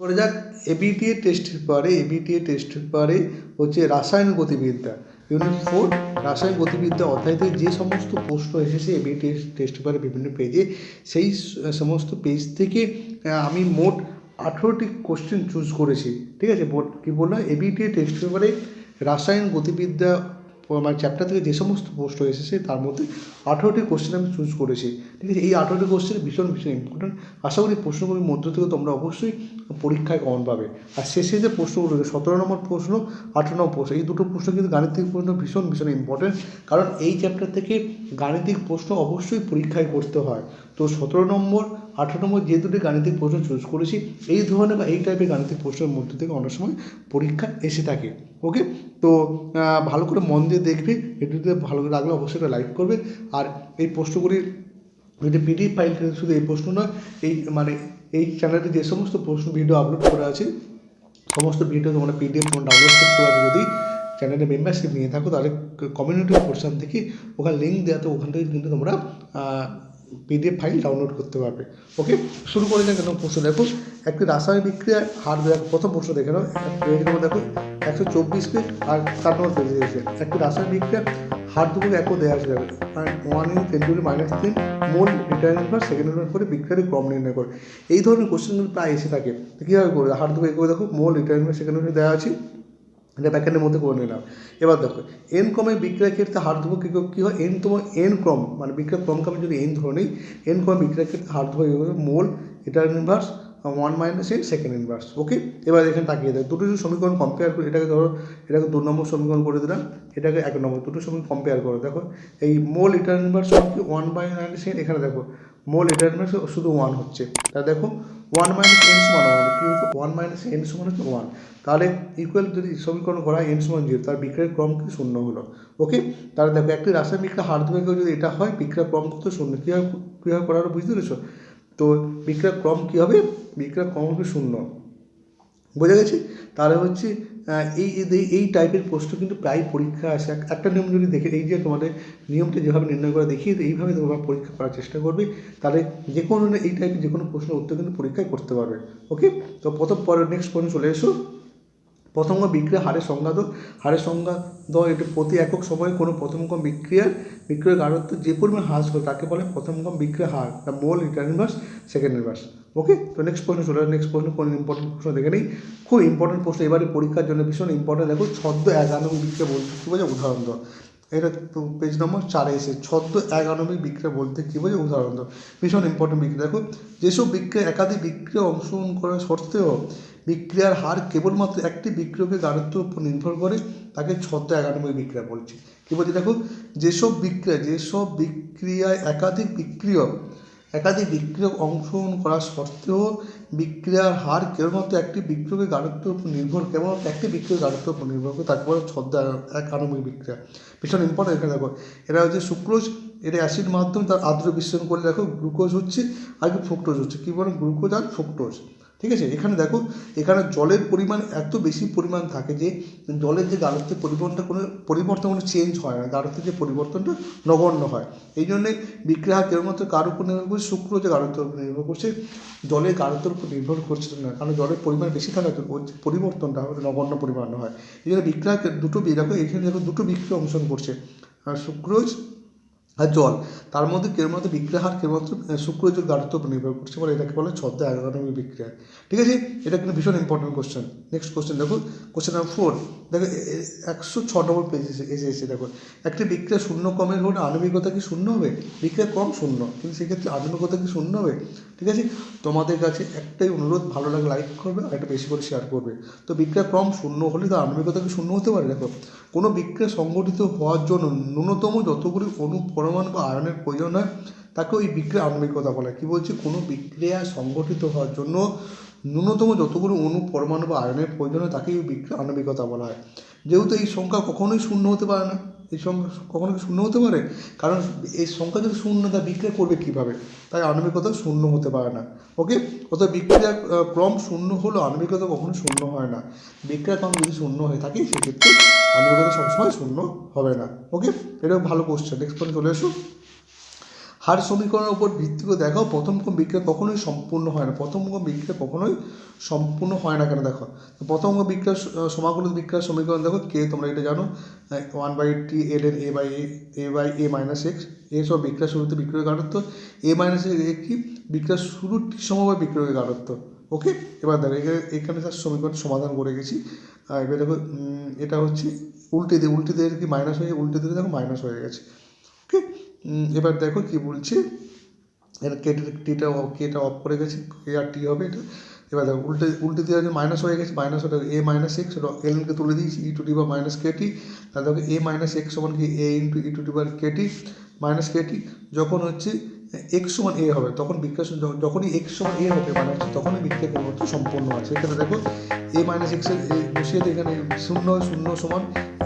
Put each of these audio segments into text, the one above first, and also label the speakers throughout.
Speaker 1: করে যাক এবিটিএ টেস্টের পেপারে এবিটিএ টেস্টের পেপারে হচ্ছে রাসায়ন গতিবিদ্যা। ইউনিট ফোর রাসায়ন গতিবিদ্যা অধ্যায় যে সমস্ত প্রশ্ন এসেছে এবিটিএ টেস্ট পেপারে বিভিন্ন পেজে সেই সমস্ত পেজ থেকে আমি মোট আঠেরোটি কোশ্চেন চুজ করেছি। ঠিক আছে? মোট কী বললাম? এবিটিএ টেস্ট পেপারে রাসায়ন গতিবিদ্যা মানে চ্যাপ্টার থেকে যে সমস্ত প্রশ্ন এসেছে, তার মধ্যে আঠেরোটি কোশ্চেন আমি চুজ করেছি। ঠিক আছে, এই আঠেরোটি কোশ্চেন ভীষণ ভীষণ ইম্পর্টেন্ট আশা করি প্রশ্নগুলির মধ্য থেকে তোমরা অবশ্যই পরীক্ষায় কমন পাবে। আর শেষে যে প্রশ্নগুলো সতেরো নম্বর প্রশ্ন, আঠেরো নম্বর প্রশ্ন, এই দুটো প্রশ্ন কিন্তু গাণিতিক প্রশ্ন ভীষণ ভীষণ ইম্পর্টেন্ট কারণ এই চ্যাপ্টার থেকে গাণিতিক প্রশ্ন অবশ্যই পরীক্ষায় করতে হয়। তো সতেরো নম্বর, আঠেরো নম্বর যে দুটি গাণিতিক প্রশ্ন চুজ করেছি, এই ধরনের বা এই টাইপের গাণিতিক প্রশ্নের মধ্যে থেকে অনেক সময় পরীক্ষা এসে থাকে। ওকে তো ভালো করে মন দিয়ে দেখবে ভিডিওতে ভালো করে লাগলে অবশ্যই একটা লাইক করবে। আর এই প্রশ্নগুলির, যদি পিডিএফ ফাইল শুধু এই প্রশ্ন নয়, এই মানে এই চ্যানেলে যে সমস্ত প্রশ্ন ভিডিও আপলোড করা আছে, সমস্ত ভিডিও তোমরা পিডিএফ ডাউনলোড করতে পারবে যদি। চ্যানেলে মেম্বারশিপ নিয়ে থাকো, তাহলে কমিউনিটি পোর্শন থেকে ওখানে লিঙ্ক দেওয়া তো ওখান থেকে কিন্তু তোমরা পিডিএফ ফাইল ডাউনলোড করতে পারবে। ওকে শুরু করে যাক কেন প্রশ্ন। দেখো, একটি রাসায়নিক বিক্রিয়ার হার দেখো প্রথম প্রশ্ন দেখে নাও। পেজ নম্বর দেখো, একশো চব্বিশ পেজ আর চার নম্বর পেজে দিয়েছে একটি রাসায়নিক বিক্রিয়ার হার দুটো একও দেওয়া দেখো one in ten to minus তিন মোল রিটার্ন বা সেকেন্ড অর্ডার করে বিক্রিয়ার ক্রম নির্ণয় করে। এই ধরনের কোশ্চেনগুলো প্রায় এসে থাকে। কীভাবে করবে? হার দুটো এগোবে দেখো মোল রিটার্ন বা সেকেন্ড দেওয়া আছে। এটা ব্যাকেন্ডের মধ্যে করে নিলাম। এবার দেখো এন ক্রমের বিক্রিয়ার ক্ষেত্রে হার ধ্রুবক কী হয়? এন তোমার এন ক্রম মানে বিক্রয় ক্রমকে আমি যদি এন ধরে নিই এন ক্রমের বিক্রিয়ার ক্ষেত্রে হার ধ্রুবক মোল এটার inverse one minus n second inverse okay এবার এখানে তাকিয়ে দেয় দুটো সমীকরণ কম্পেয়ার করি, এটাকে ধরো, এটাকে দু নম্বর সমীকরণ করে দিলাম, এটাকে এক নম্বর, দুটো সমীকরণ কম্পেয়ার করো। দেখো, এই মোল এটার inverse one by minus n এখানে দেখো মোল এটার শুধু ওয়ান হচ্ছে। তা দেখো ওয়ান মাইনাস এন সমান ওয়ান কী হচ্ছে ওয়ান মাইনাস এন সমান হচ্ছে ওয়ান তাহলে ইকুয়াল যদি সমীকরণ করা এন সমান জিরো তার বিক্রয়ের ক্রম কি শূন্য হলো? ওকে তাহলে দেখো, একটি রাসায়নিক বিক্রিয়া হার ধরে যদি এটা হয় বিক্রিয়ার ক্রম কত শূন্য? কীভাবে কীভাবে করা হলো বুঝতে পেরেছ? তো বিক্রিয়ার ক্রম কী হবে? বিক্রিয়ার ক্রম হবে শূন্য। বোঝা গেছে? তাহলে হচ্ছে এই এই- টাইপের প্রশ্ন কিন্তু প্রায় পরীক্ষা আসে। এক- একটা নিয়ম যদি দেখে, এই যে তোমাদের নিয়মটা যেভাবে নির্ণয় করা, দেখিয়ে এইভাবে তোমরা পরীক্ষা করার চেষ্টা করবে। তাহলে যে কোনো এই টাইপের যে কোনো প্রশ্নের উত্তর কিন্তু পরীক্ষায় করতে পারবে। ওকে তো প্রথম পরে নেক্সট প্রশ্ন চলে এসো। প্রথম বিক্রিয়া হারের দাও হারের দাও এটা প্রতি একক সময়ে কোনো প্রথমক্রম বিক্রিয়ার বিক্রিয়ার গাঢ়ত্ব যে পরিমাণ হ্রাস করে, তাকে বলে প্রথমক্রম বিক্রিয়া হার। The mole litre inverse second inverse okay তো নেক্সট প্রশ্ন চলে নেক্সট প্রশ্ন, কোন ইম্পর্টেন্ট প্রশ্ন দেখে নেই? খুব ইম্পর্টেন্ট প্রশ্ন, এবারে পরীক্ষার জন্য ভীষণ ইম্পর্টেন্ট দেখো, ছদ্ম একানবিক বিক্রিয়া বলতে কী বোঝে উদাহরণ দাও। এটা তো পেজ নম্বর চারে এসে ছদ্ম একানবিক বিক্রিয়া বলতে কী বোঝে উদাহরণ দাও। ভীষণ ইম্পর্টেন্ট বিক্রিয়া দেখো, যেসব বিক্রিয়া একাধিক বিক্রিয়া অংশগ্রহণ করা সত্ত্বেও বিক্রিয়ার হার কেবলমাত্র একটি বিক্রিয়কের গাঢ়ত্বের উপর নির্ভর করে, তাকে ছদ্ম একানব্বই বিক্রিয়া বলছে। কী বলছে? দেখো, যেসব বিক্রিয়া, যেসব বিক্রিয়ায় একাধিক বিক্রিয়ক একাধিক বিক্রিয়ক অংশগ্রহণ করা সত্ত্বেও বিক্রিয়ার হার কেবলমাত্র একটি বিক্রিয়কের গাঢ়ত্বের উপর নির্ভর, কেবলমাত্র একটি বিক্রিয়কের গাঢ়ত্বের উপর নির্ভর করে তাকে বলে ছদ্মা এক আণবিক বিক্রিয়া। ভীষণ ইম্পর্টেন্ট এখানে দেখো এটা হচ্ছে সুক্রোজ এটা অ্যাসিড মাধ্যমে তার আদ্র বিশ্লেষণ করলে দেখো গ্লুকোজ হচ্ছে আর কি ফ্রুক্টোজ হচ্ছে। কী বলেন গ্লুকোজ আর ফ্রুক্টোজ ঠিক আছে? এখানে দেখো, এখানে জলের পরিমাণ এত বেশি পরিমাণ থাকে যে জলের যে গাঢ়ত্বের পরিবর্তনটা কোনো, পরিবর্তন কোনো চেঞ্জ হয় না। গাঢ়ত্বের যে পরিবর্তনটা নগণ্য হয়। এই জন্যে বিক্রিয়া কেবলমাত্র কার উপর নির্ভর করছে শুক্র যে গাঢ়ত্বের উপর নির্ভর করছে, জলের গাঢ়ত্বের উপর নির্ভর করছে না। কারণ জলের পরিমাণ বেশি থাকা তো পরিবর্তনটা নগণ্য পরিমাণ হয়। এই জন্য বিক্রিয়া দুটো দেখো, এখানে দেখো দুটো বিক্রিয়া অংশগ্রহণ করছে। আর সুক্রোজ আর জল তার মধ্যে কেবলমাত্র বিক্রিয়া হার কেবলমাত্র শুক্রজের গাঢ়ত্বের উপর নির্ভর করছে বলে এটাকে বলে ছদ্ম এগারোনবী বিক্রিয়া। ঠিক আছে? এটা কিন্তু ভীষণ ইম্পর্টেন্ট কোশ্চেন নেক্সট কোশ্চেন দেখো। কোশ্চেন নাম্বার ফোর দেখো একশো ছ নম্বর পেজ এসে এসে এসে দেখো। একটি বিক্রিয়া শূন্য কমের হলে আণবিকতা কি শূন্য হবে? বিক্রিয়া কম শূন্য। কিন্তু সেক্ষেত্রে আণবিকতা কি শূন্য হবে? ঠিক আছে? তোমাদের কাছে একটাই অনুরোধ, ভালো লাগে লাইক করবে আর একটা বেশি করে শেয়ার করবে। তো বিক্রিয়া ক্রম শূন্য হলে তো আণবিকতা কি শূন্য হতে পারে, দেখো। কোনো বিক্রিয়া সংগঠিত হওয়ার জন্য ন্যূনতম যতগুলি পরমাণু বা আয়নের প্রয়োজন হয়, তাকে ওই বিক্রিয়া আণবিকতা বলা। কী বলছে? কোনো বিক্রিয়া সংগঠিত হওয়ার জন্য ন্যূনতম যতগুলো অণু পরমাণু বা আয়নের প্রয়োজন হয়, তাকেই বিক্রিয়া আণবিকতা বলা হয়। যেহেতু এই সংখ্যা কখনোই শূন্য হতে পারে না। এই সংখ্যা কখনো কি শূন্য হতে পারে? কারণ এই সংখ্যা যদি শূন্য, তা বিক্রিয়া করবে কীভাবে? তাই আণবিকতা শূন্য হতে পারে না। ওকে? অর্থাৎ বিক্রিয়ার ক্রম শূন্য হলেও আণবিকতা কখনো শূন্য হয় না। বিক্রিয়ার ক্রম যদি শূন্য হয়ে থাকে, সেক্ষেত্রে আণবিকতা সবসময় শূন্য হবে না। ওকে? এটা ভালো কোশ্চেন নেক্সট পয়েন্ট চলে এসো হার সমীকরণের উপর ভিত্তি করে দেখো প্রথম ক্রম বিক্রিয়া কখনোই সম্পূর্ণ হয় না। প্রথম ক্রম বিক্রিয়া কখনোই সম্পূর্ণ হয় না কেন দেখো? প্রথম ক্রম বিক্রিয়া সমাকলিত বিক্রিয়ার সমীকরণ দেখো, কে তোমরা এটা জানো? One by t l n a by a by a minus x a সব বিক্রিয়া শুরুতে বিক্রয় গাঢ়ত্ব এ মাইনাস এ কি? বিক্রিয়া শুরুর টি সমবায় বিক্রয় গাঢ়ত্ব। ওকে এবার দেখো, এখানে এখানে তার সমীকরণ সমাধান করে গেছি। এবার দেখো এটা হচ্ছে উল্টে দিয়ে উল্টে দিয়ে কি মাইনাস হয়ে উল্টে দিয়ে দেখো মাইনাস হয়ে গেছে। এবার দেখো কি বলছে। এটা কেটে টিটা কেটা অফ করে গেছে কে আর টি হবে এটা। এবার দেখো, উল্টে উল্টে দিয়ে আছে মাইনাস হয়ে গেছে মাইনাস হয়ে এ মাইনাস এক্স এলকে তুলে দিয়েছি ই টু ডি বা মাইনাস কে টি তাহলে দেখো এ মাইনাস এক্স সমান কি? A into e to the বা কে টি মাইনাস কে টি যখন হচ্ছে এক্স সমান এ হবে, তখন বিক্রিয়া যখনই এক্স সমান এ হবে মানে হচ্ছে তখনই বিক্রিয়া পরিবর্তন সম্পূর্ণ আছে। এখানে দেখো এ মাইনাস এক্সের বসিয়ে এখানে শূন্য শূন্য সমান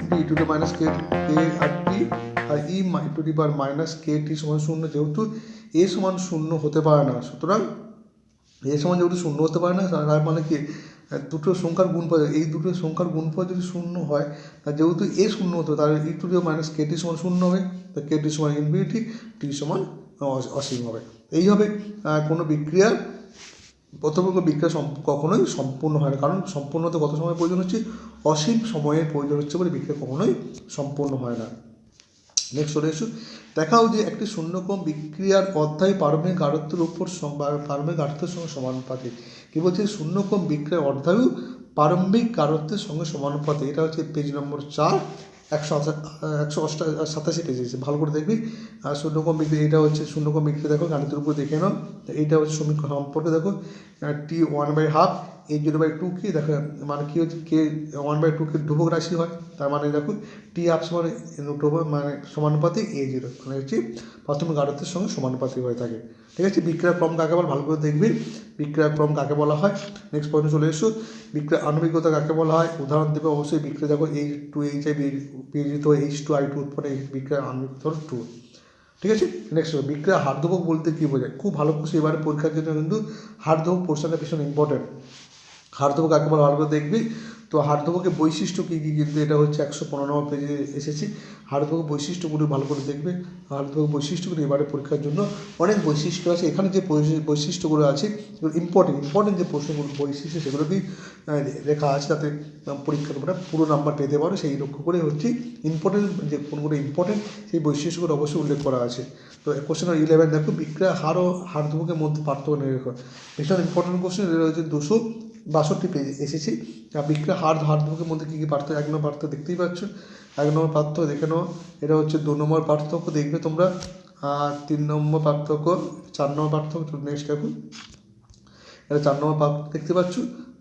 Speaker 1: into e to the minus k R t আর ই মাই টু ডি বার মাইনাস কে টি সমান শূন্য যেহেতু এ সমান শূন্য হতে পারে না, সুতরাং এ সমান যেহেতু শূন্য হতে পারে না, তার মানে কি? দুটো সংখ্যার গুণফল, এই দুটো সংখ্যার গুণফল যদি শূন্য হয়, তা যেহেতু এ শূন্য হতো, তাহলে e to the minus k t সমান শূন্য হবে, তো কে টি সমান ইনফিনিটি টি সমান অসীম হবে। এইভাবে কোনো বিক্রিয়ার প্রথম বিক্রিয়া কখনোই সম্পূর্ণ হয় না, কারণ সম্পূর্ণ হতে কত সময় প্রয়োজন হচ্ছে? অসীম সময়ের প্রয়োজন হচ্ছে বলে বিক্রিয়া কখনোই সম্পূর্ণ হয় না। নেক্সট চলে এসো। দেখাও যে একটি শূন্যক্রম বিক্রিয়ার অধ্যায় পারমিক গাঢ়ত্বের উপর পারমিক গাঢ়ত্বের সঙ্গে সমানুপাতিক কি বলছে? শূন্যক্রম বিক্রিয়ার অধ্যায়ও প্রারম্ভিক গাঢ়ত্বের সঙ্গে সমানুপাতিক এটা হচ্ছে পেজ নম্বর চার। একশো একশো অষ্টা সাতাশি পেজ এসেছে। ভালো করে দেখবি। আর শূন্যক্রম বিক্রি এটা হচ্ছে শূন্যক্রম বিক্রি দেখো গাণিতের উপর দেখে নাও। এইটা হচ্ছে সমীকরণ সম্পর্কে দেখো। টি ওয়ান বাই হাফ এই জিরো বাই টু কি দেখো মানে কি হচ্ছে k one by two k ধ্রুবক রাশি হয়, তার মানে দেখো টি হাফ সমান মানে সমানুপাতিক এ জিরো মানে হচ্ছে প্রাথমিক গাঢ়ত্বের সঙ্গে সমানুপাতিক হয়ে থাকে। ঠিক আছে? বিক্রিয়া ক্রম কাকে বলে? ভালো করে দেখবি। বিক্রিয়া ক্রম কাকে বলা হয়? নেক্সট পয়েন্টে চলে এসো। বিক্রিয়া আণবিকতা কাকে বলা হয়? উদাহরণ দেবে অবশ্যই বিক্রিয়া দেখো এইচ টু এইচ আই বিজিত এইচ টু আই টু উৎপন্ন বিক্রিয়া আণবিকতা টু ঠিক আছে? নেক্সট বিক্রিয়া হার্দভোগ বলতে কী বোঝায়? খুব ভালো করে এবারে পরীক্ষার জন্য কিন্তু হার্দভোগ পোর্শনটা ভীষণ ইম্পর্টেন্ট হার্দভোগ কাকে বলে ভালো করে দেখবি। তো হার্দভোগের বৈশিষ্ট্য কী কী? কিন্তু এটা হচ্ছে একশো পনেরো নম্বর পেজে এসেছি। হার্দভোগ বৈশিষ্ট্যগুলি ভালো করে দেখবে। হার্দভোগ বৈশিষ্ট্যগুলি এবারে পরীক্ষার জন্য অনেক বৈশিষ্ট্য আছে। এখানে যে বৈশিষ্ট্যগুলো আছে ইম্পর্টেন্ট ইম্পর্টেন্ট যে প্রশ্নগুলো বৈশিষ্ট্য সেগুলোকেই আহ, লেখা আছে তাতে পরীক্ষার তোমরা পুরো নাম্বার পেতে পারো। সেই লক্ষ্য করে হচ্ছে ইম্পর্টেন্ট যে কোনগুলো ইম্পর্টেন্ট সেই বৈশিষ্ট্যগুলো অবশ্যই উল্লেখ করা আছে। তো কোশ্চেন ইলেভেন দেখো। বিক্রিয়া হার ও হার্দভোগের মধ্যে পার্থক্য রেখো ভীষণ ইম্পর্টেন্ট কোশ্চেন এটা হচ্ছে দুশো বাষট্টি পেজে এসেছি। আর বিক্রিয়া হার হার্দভোগের মধ্যে কী কী পার্থক্য, এক নম্বর পার্থক্য দেখতেই পাচ্ছ। এক নম্বর পার্থক্য দেখে নাও। এটা হচ্ছে দু নম্বর পার্থক্য, দেখবে তোমরা। আর তিন নম্বর পার্থক্য, চার নম্বর পার্থক্য নেক্সট দেখো। এটা চার নম্বর পার্থক্য দেখতে পাচ্ছ?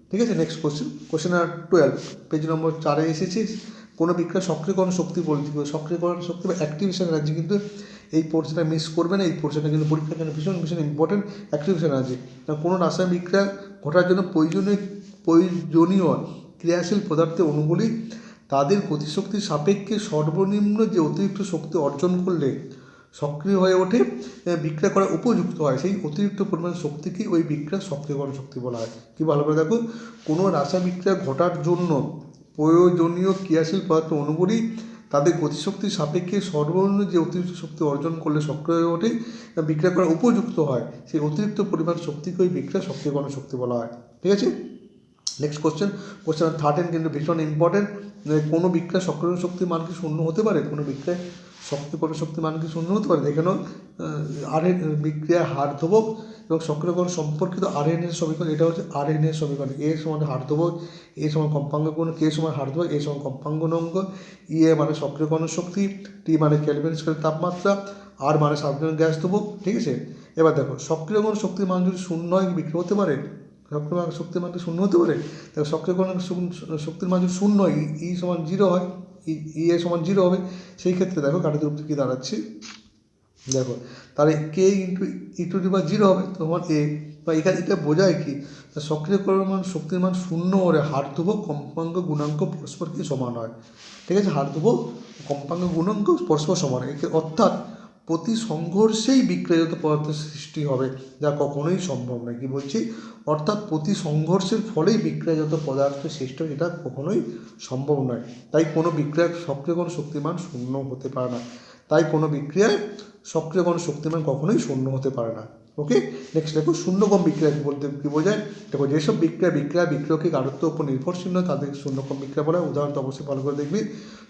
Speaker 1: ঠিক আছে নেক্সট কোশ্চেন কোশ্চেন আর টুয়েলভ পেজ নম্বর চারে এসেছি। কোনো বিক্রিয়া সক্রিয়করণ শক্তি বলতে সক্রিয়করণ শক্তি বা অ্যাক্টিভেশন এনার্জি কিন্তু এই পোর্শনটা মিস করবে না, এই পোর্শনটা কিন্তু পরীক্ষার জন্য ভীষণ ভীষণ ইম্পর্টেন্ট অ্যাক্টিভেশন এনার্জি কোনো রাসায়নিক বিক্রিয়া ঘটার জন্য প্রয়োজনীয় প্রয়োজনীয় ক্রিয়াশীল পদার্থের অণুগুলি তাদের গতিশক্তির সাপেক্ষে সর্বনিম্ন যে অতিরিক্ত শক্তি অর্জন করলে সক্রিয় হয়ে ওঠে বিক্রিয়া করার উপযুক্ত হয়। সেই অতিরিক্ত পরিমাণ শক্তিকেই ওই বিক্রিয়া সক্রিয়করণ শক্তি বলা হয়। কি ভালো করে দেখো, কোনো রাসায়নিক বিক্রিয়া ঘটার জন্য প্রয়োজনীয় ক্রিয়াশীল পদার্থ অনুগুলি তাদের গতিশক্তির সাপেক্ষে সর্বনিম্ন যে অতিরিক্ত শক্তি অর্জন করলে সক্রিয় হয়ে ওঠে তা বিক্রিয়া করা উপযুক্ত হয়, সেই অতিরিক্ত পরিমাণ শক্তিকেই বিক্রয় বিক্রিয়া সক্রিয়করণ শক্তি বলা হয়। ঠিক আছে? নেক্সট কোশ্চেন কোশ্চেন থার্টেন কিন্তু ভীষণ ইম্পর্টেন্ট কোনো বিক্রয় সক্রিয় শক্তির মান কি শূন্য হতে পারে? কোনো বিক্রিয়ায় সক্রিয়করণ শক্তির মান কি শূন্য হতে পারে? দেখে নাও। আর বিক্রিয়া হার ধ্রুবক এবং সক্রিয়করণ সম্পর্কিত আর এন এর সমীকরণ, এটা হচ্ছে আর এন এর সমীকরণ। এ সমান হার ধ্রুবক এ সমান কম্পাঙ্গ গুণ, কে সমান হার ধ্রুবক এ সমান কম্পাঙ্গ অঙ্ক ই এ মানে সক্রিয়করণ শক্তি টি মানে ক্যালভিন তাপমাত্রা, আর মানে সাধারণ গ্যাস ধ্রুবক ঠিক আছে? এবার দেখো সক্রিয়করণ শক্তির মান যদি শূন্য বিক্রি হতে পারে? সক্রিয় শক্তির মান শূন্য হতে পারে দেখো সক্রিয়করণ শক- শক্তির মান যদি শূন্য ই সমান জিরো হয়, ই এ সমান জিরো হবে। সেই ক্ষেত্রে দেখো গাণিতিক রূপে কী দাঁড়াচ্ছে? দেখো, তাহলে কে ইন্টু ই টু দি বা জিরো হবে তোমার এ বা এখানে এটা বোঝায় কি সক্রিয়করণ মান, শক্তির মান শূন্য হলে হারধ্রুব কম্পাঙ্ক গুণাঙ্ক পরস্পর কি সমান হয়। ঠিক আছে? হারধ্রুব কম্পাঙ্ক গুণাঙ্ক পরস্পর সমান একে- অর্থাৎ প্রতি সংঘর্ষেই বিক্রিয়ত পদার্থের সৃষ্টি হবে, যা কখনোই সম্ভব নয়। কি বলছি? অর্থাৎ প্রতি সংঘর্ষের ফলেই বিক্রিয়াজাত পদার্থ সৃষ্টি হয় এটা কখনোই সম্ভব নয়। তাই কোনো বিক্রিয়ার সক্রিয়করণ শক্তিমান শূন্য হতে পারে না। তাই কোনো বিক্রিয়ায় সক্রিয় কোনো শক্তিমান কখনোই শূন্য হতে পারে না। ওকে নেক্সট দেখো শূন্যকম বিক্রিয়া বলতে কী বোঝায়? দেখো, যেসব বিক্রিয়া বিক্রিয়া বিক্রিয়কে গাঢ়ত্বের উপর নির্ভরশীল নয়, তাদের শূন্যকম বিক্রিয়া বলা উদাহরণ অবশ্যই ভালো করে দেখবি।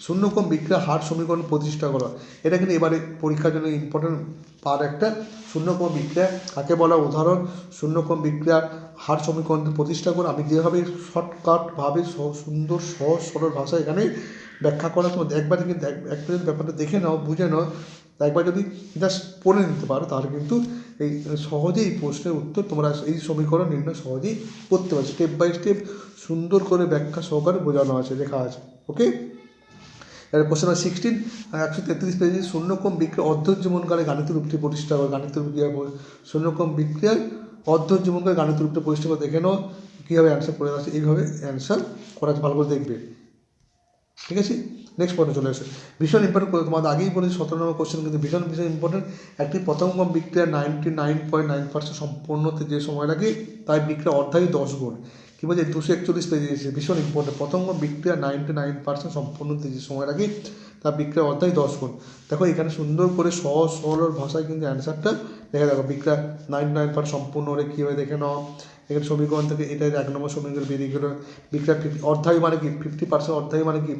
Speaker 1: শূন্যকম বিক্রিয়া হার সমীকরণ প্রতিষ্ঠা করা। এটা কিন্তু এবারে পরীক্ষার জন্য ইম্পর্টেন্ট পার একটা। শূন্যকম বিক্রিয়া কাকে বলা উদাহরণ শূন্যকম বিক্রিয়ার হার সমীকরণ প্রতিষ্ঠা করে। আমি যেভাবে শর্টকাটভাবে সুন্দর সহজ সরল ভাষা এখানে ব্যাখ্যা করার সময় একবার কিন্তু এক একটা যদি ব্যাপারটা দেখে নাও, বুঝে নাও একবার যদি জাস্ট পড়ে নিতে পারো, তাহলে কিন্তু এই সহজেই এই প্রশ্নের উত্তর তোমরা এই সমীকরণ নির্ণয় সহজেই করতে পারো স্টেপ বাই স্টেপ সুন্দর করে ব্যাখ্যা সহকারে বোঝানো আছে, লেখা আছে ওকে এবার কোশ্চেন নাম্বার সিক্সটিন একশো তেত্রিশ পেজে শূন্যকম বিক্রিয়া অর্ধজীবনকালে গাণিত রূপটি প্রতিষ্ঠা করে গাণিত বিক্রিয়া শূন্যকম বিক্রিয়ার অর্ধজীবনকালে গাণিত রূপটি প্রতিষ্ঠা করে, দেখে নাও, কীভাবে অ্যান্সার করে আছে এইভাবে অ্যান্সার করা ভালো করে দেখবে। ঠিক আছে? নেক্সট পয়েন্টে চলে আসে। ভীষণ ইম্পর্টেন্ট তোমাদের আগেই বলেছি, সতেরো নম্বর কোশ্চেন কিন্তু ভীষণ ভীষণ ইম্পর্টেন্ট একটি প্রথম কম বিক্রিয়া ninety nine point nine percent সম্পূর্ণ হতে যে সময় লাগে, তাই বিক্রিয়া অর্ধায় দশ গুণ। কী বলছে? দুশো একচল্লিশ পেজে এসেছে, ভীষণ ইম্পর্টেন্ট প্রথম কম বিক্রিয়া নাইনটি নাইন পার্সেন্ট সম্পূর্ণ হতে যে সময় লাগে, তার বিক্রিয়া অর্ধায় দশ গুণ। দেখো, এখানে সুন্দর করে সহজ সরল ভাষায় কিন্তু অ্যান্সারটা দেখে দেখো, বিক্রিয়া নাইনটি নাইন পার্সেন্ট সম্পূর্ণ হলে কীভাবে দেখে নাও? এখানে সমীকরণ থেকে এটা এক নম্বর সমীকরণ বেরিয়ে গেলো। বিক্রিয়া ফিফটি অর্ধায়ু মানে কি? ফিফটি পার্সেন্ট অর্ধায়ু মানে কি?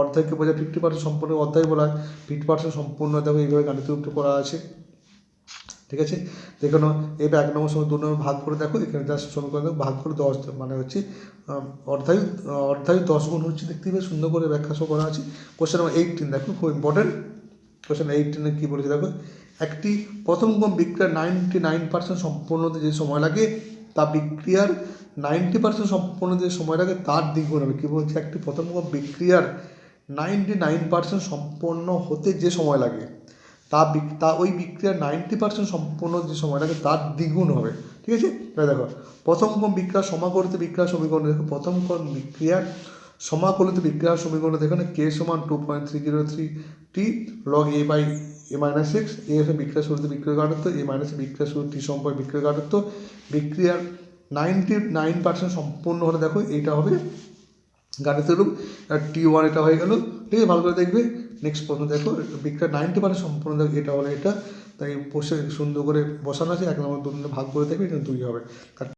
Speaker 1: অর্ধায়ুকে বোঝায়? ফিফটি পার্সেন্ট সম্পূর্ণ অর্ধায়ু বলা হয়। ফিফটি পার্সেন্ট সম্পূর্ণ, দেখো এইভাবে গাণিত রূপটা করা আছে। ঠিক আছে? দেখুন এবার এক নম্বর সময় দু নম্বর ভাগ করে দেখো, এখানে জাস্ট সমীকরণ দেখো, ভাগ করে দশ মানে হচ্ছে অর্ধায়ু অর্ধায়ু দশ গুণ হচ্ছে দেখতে পাবে সুন্দর করে ব্যাখ্যা সহ করা আছে। কোশ্চেন নাম্বার এইটিন দেখো, খুব ইম্পর্টেন্ট কোশ্চেন এইটিনে কী বলেছে? দেখো, একটি প্রথম কম বিক্রিয়ার নাইনটি নাইন পার্সেন্ট সম্পূর্ণ হতে যে সময় লাগে তা বিক্রিয়ার নাইনটি পার্সেন্ট সম্পূর্ণ যে সময়টাকে তার দ্বিগুণ হবে। কী বলছে? একটি প্রথম বিক্রিয়ার নাইনটি নাইন পার্সেন্ট সম্পন্ন হতে যে সময় লাগে, তা তা ওই বিক্রিয়ার নাইনটি পার্সেন্ট সম্পূর্ণ যে সময় লাগে তার দ্বিগুণ হবে। ঠিক আছে? দেখো, প্রথম কম বিক্রিয়া সমাকলিত বিক্রিয়া সমীকরণ দেখো, প্রথম কম বিক্রিয়ার সমাকলিত বিক্রিয়া সমীকরণ দেখো না কে সমান two point three zero three t log a by a minus x a হচ্ছে বিক্রিয়া শুরুতে বিক্রিয়া গাঢ়ত্ব এ মাইনাস বিক্রিয়া শুরু টি সম্পর্কে বিক্রিয়া গাঢ়ত্ব বিক্রিয়ার নাইনটি নাইন পার্সেন্ট সম্পূর্ণ হলে দেখো এইটা হবে গাণিতিক রূপ, আর টি ওয়ান এটা হয়ে গেল। ঠিক আছে, ভালো করে দেখবে। নেক্সট প্রশ্ন দেখো বিক্রিয়া নাইনটি পার্সেন্ট সম্পূর্ণ দেখো, এটা হলে এটা। তাই বসে সুন্দর করে বসানো আছে, এক নম্বর, দু ভাগ করে দেখবে, এটা দুই হবে।